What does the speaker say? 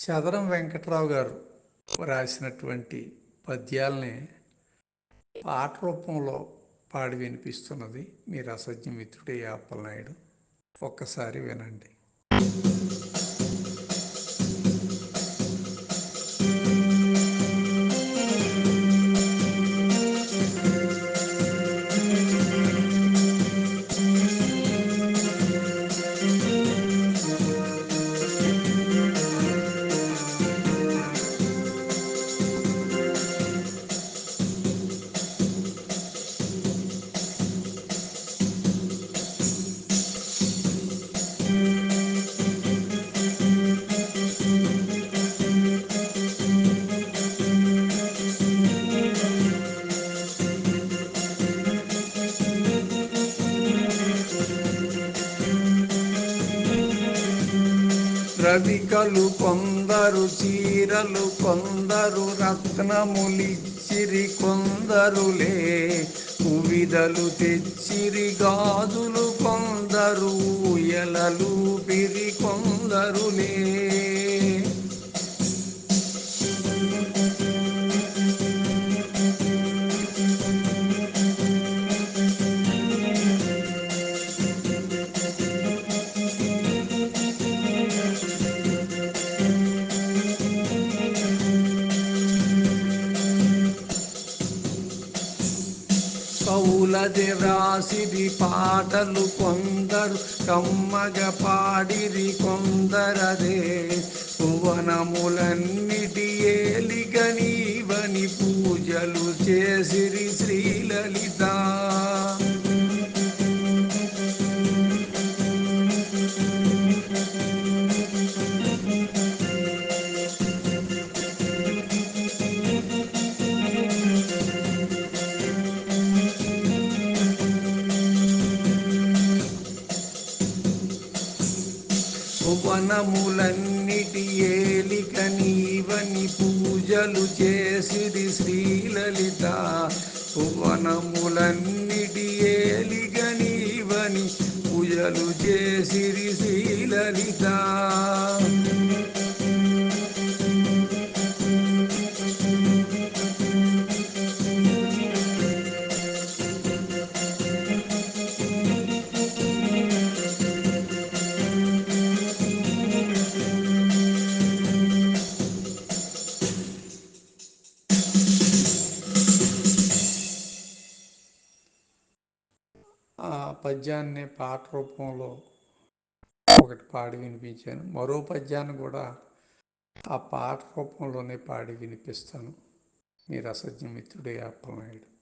చదరం వెంకట్రావు గారు రాసినటువంటి పద్యాల్ని పాట రూపంలో పాడి వినిపిస్తున్నది. మీ రసజ్ఞ మిత్రుడే అప్పలనాయుడు ఒక్కసారి వినండి. రవికలు కొందరు చీరలు కొందరు రత్నములిచ్చిరి కొందరులే. ఉవిదలు తెచ్చిరి గాజులు కొందరు ఎలలు పిరి కొందరులే. కవులది రాసిది పాటలు కొందరు కమ్మగ పాడిరి కొందరదే. భువనములన్నిటి ఏలిగనీవని పూజలు చేసిరి శ్రీలలితా. ఉపనములన్నిటి ఏలిక నీవని పూజలు చేసిది శ్రీలలిత. భువనములన్నిటి ఏలిక నీవని పూజలు చేసిది శ్రీలలిత. పద్యాన్ని పాట రూపంలో ఒకటి పాడి వినిపించాను. మరో పద్యాన్ని కూడా ఆ పాట రూపంలోనే పాడి వినిపిస్తాను. మీ రసజ్ఞ మిత్రుడే అప్పలనాయుడు